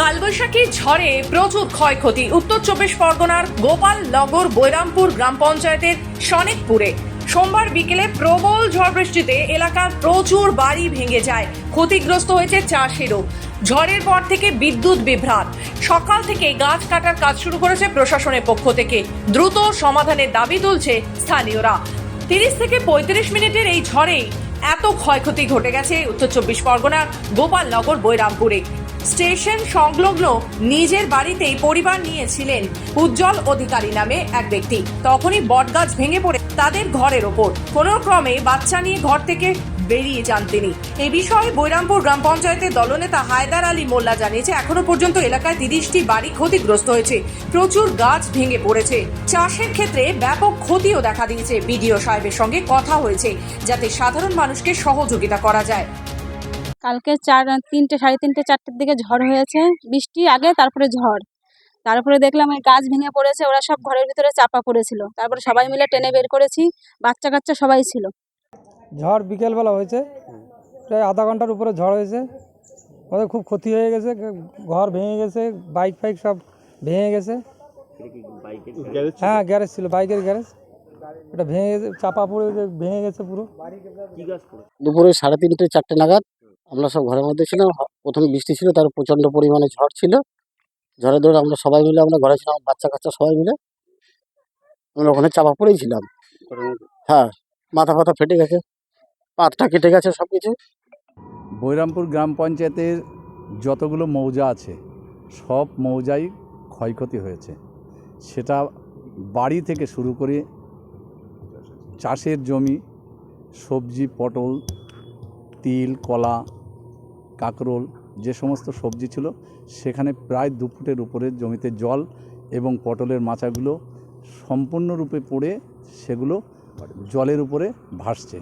কালবৈশাখী ঝড়ে প্রচুর ক্ষয়ক্ষতি। উত্তর চব্বিশ পরগনার গোপাল নগর বৈরামপুর গ্রাম পঞ্চায়েতের সনেকপুরে সোমবার বিকেলে প্রবল ঝড় বৃষ্টিতে এলাকার প্রচুর বাড়ি ভেঙে যায়। ক্ষতিগ্রস্ত হয়েছে চাষেরও। ঝড়ের পর থেকে বিদ্যুৎ বিভ্রাট। সকাল থেকে গাছ কাটার কাজ শুরু করেছে প্রশাসনের পক্ষ থেকে। দ্রুত সমাধানের দাবি তুলছে স্থানীয়রা। তিরিশ থেকে পঁয়ত্রিশ মিনিটের এই ঝড়েই এত ক্ষয়ক্ষতি ঘটে গেছে উত্তর চব্বিশ পরগনার গোপালনগর বৈরামপুরে। স্টেশন সংলগ্ন নিজের বাড়িতেই পরিবার নিয়েছিলেন উজ্জ্বল অধিকারী নামে এক ব্যক্তি। তখনই বটগাছ ভেঙে পড়ে তাদের ঘরের ওপর। কোনো ক্রমে বাচ্চা নিয়ে ঘর থেকে বেরিয়ে যান তিনি। এ বিষয়ে বৈরামপুর গ্রাম পঞ্চায়েতের দলনেতা হায়দার আলী মোল্লা জানিয়েছে, এখনও পর্যন্ত এলাকায় তিরিশটি বাড়ি ক্ষতিগ্রস্ত হয়েছে। প্রচুর গাছ ভেঙে পড়েছে। চাষের ক্ষেত্রে ব্যাপক ক্ষতিও দেখা দিয়েছে। বিডিও সাহেবের সঙ্গে কথা হয়েছে, যাতে সাধারণ মানুষকে সহযোগিতা করা যায়। কালকে চার তিনটে সাড়ে তিনটে চারটের দিকে ঝড় হয়েছে বৃষ্টি আগে তারপরে ঝড়। তারপরে দেখলাম ওই গাছ ভেঙে পড়েছে ওরা সব ঘরের ভিতরে চাপা পড়েছিল। তারপরে সবাই মিলে টেনে বের করেছি বাচ্চা কাচ্চা সবাই ছিল। ঝড় বিকেলবেলা হয়েছে প্রায় আধা ঘণ্টার উপরে ঝড় হয়েছে। ওদের খুব ক্ষতি হয়ে গেছে ঘর ভেঙে গেছে বাইক ফাইক সব ভেঙে গেছে। হ্যাঁ গ্যারেজ ছিল বাইকের গ্যারেজ। এটা ভেঙে গেছে চাপা পড়ে ভেঙে গেছে পুরো। দুপুরে সাড়ে তিনটে চারটে নাগাদ আমরা সব ঘরের মধ্যে ছিলাম। প্রথমে বৃষ্টি ছিল, তার প্রচণ্ড পরিমাণে ঝড় ছিল। ঝড়ে দৌড়ে আমরা সবাই মিলে, আমরা ঘরে ছিলাম, বাচ্চা কাচ্চা সবাই মিলে, আমরা ওখানে চাপা পড়েই ছিলাম। হ্যাঁ মাথা ফাথা ফেটে গেছে, পাতটা কেটে গেছে সব কিছু বৈরামপুর গ্রাম পঞ্চায়েতের যতগুলো মৌজা আছে, সব মৌজাই ক্ষয়ক্ষতি হয়েছে। সেটা বাড়ি থেকে শুরু করে চাষের জমি, সবজি, পটল, তিল, কলা কাকরোল যে সমস্ত সবজি ছিল সেখানে প্রায় দু ফুটের উপরে জমিতে জল এবং পটলের মাচাগুলো সম্পূর্ণরূপে পড়ে সেগুলো জলের উপরে ভাসছে।